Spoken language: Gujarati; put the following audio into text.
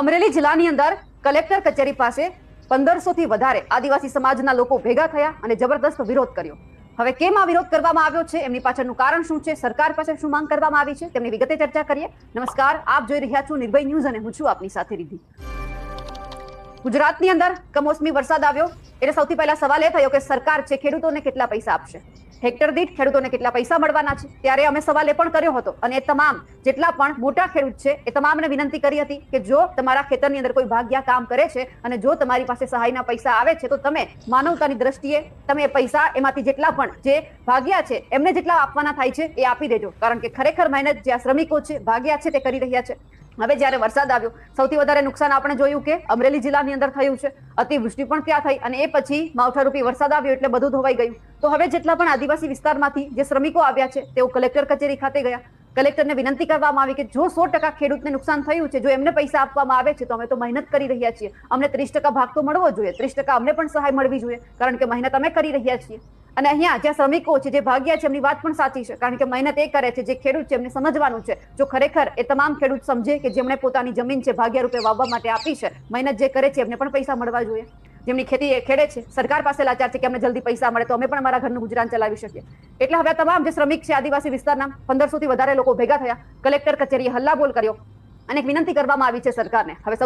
અમરેલી જિલ્લાની અંદર કલેક્ટર કચેરી પાસે પંદરસો થી વધારે આદિવાસી સમાજના લોકો ભેગા થયા અને જબરદસ્ત વિરોધ કર્યો. હવે કેમ આ વિરોધ કરવામાં આવ્યો છે? એમની પાછળનું કારણ શું છે? સરકાર પાસે શું માંગ કરવામાં આવી છે? તેમની વિગતે ચર્ચા કરીએ. નમસ્કાર, આપ જોઈ રહ્યા છો નિર્ભય ન્યૂઝ અને હું છું આપની સાથે રીધિ ગુજરાતની અંદર કમોસમી વરસાદ આવ્યો. એટલે સૌથી પહેલા સવાલ એ થયો કે સરકાર છે, ખેડૂતોને કેટલા પૈસા આપશે? હેક્ટર દીઠ ખેડૂતોને કેટલા પૈસા મળવાના છે? ત્યારે અમે સવાલ એ પણ કર્યો હતો. અને તમામ, જેટલા પણ મોટા ખેડૂત છે, એ તમામને વિનંતી કરી હતી કે જો તમારા ખેતરની અંદર કોઈ ભાગ્યા કામ કરે છે અને જો તમારી પાસે સહાયના પૈસા આવે છે, તો તમે માનવતાની દ્રષ્ટિએ તમે પૈસા એમાંથી જેટલા પણ જે ભાગ્યા છે, એમને જેટલા આપવાના થાય છે, એ આપી દેજો. કારણ કે ખરેખર મહેનત જે આ શ્રમિકો છે, ભાગ્યા છે તે કરી રહ્યા છે. હવે જ્યારે વરસાદ આવ્યો, સૌથી વધારે નુકસાન આપણે જોયું કે અમરેલી જિલ્લાની અંદર થયું છે. અતિવૃષ્ટિ પણ ત્યાં થઈ અને એ પછી માવઠારૂપી વરસાદ આવ્યો એટલે બધું ધોવાઈ ગયું. તો હવે જેટલા પણ આદિવાસી વિસ્તારમાંથી જે શ્રમિકો આવ્યા છે, તેઓ કલેક્ટર કચેરી ખાતે ગયા. કલેક્ટરને વિનંતી કરવામાં આવી કે જો સો ટકા ખેડૂતને નુકસાન થયું છે, જો એમને પૈસા આપવામાં આવે છે, તો અમે તો મહેનત કરી રહ્યા છીએ. અમને ત્રીસ ટકા ભાગ તો મળવો જોઈએ. ત્રીસ ટકા અમને પણ સહાય મળવી જોઈએ. કારણ કે મહેનત અમે કરી રહ્યા છીએ. અને અહીંયા જ્યાં શ્રમિકો છે, જે ભાગ્યા છે, એમની વાત પણ સાચી છે. કારણ કે મહેનત એ કરે છે, જે ખેડૂત છે, એમને સમજવાનું છે. જો ખરેખર એ તમામ ખેડૂત સમજે કે જેમણે પોતાની જમીન છે, ભાગ્યા રૂપે વાવવા માટે આપી છે, મહેનત જે કરે છે, એમને પણ પૈસા મળવા જોઈએ. જેમની ખેતી ખેડે છે, સરકાર પાસે લાચાર છે કે અમને જલ્દી પૈસા મળે તો અમે પણ અમારા ઘરનું ગુજરાન ચલાવી શકીએ. એટલે હવે તમામ જે શ્રમિક છે આદિવાસી વિસ્તારના પંદરસો થી વધારે લોકો ભેગા થયા, કલેક્ટર કચેરીએ હલ્લાબોલ કર્યો અને વિનંતી કરવામાં આવી છે સરકારને. હવે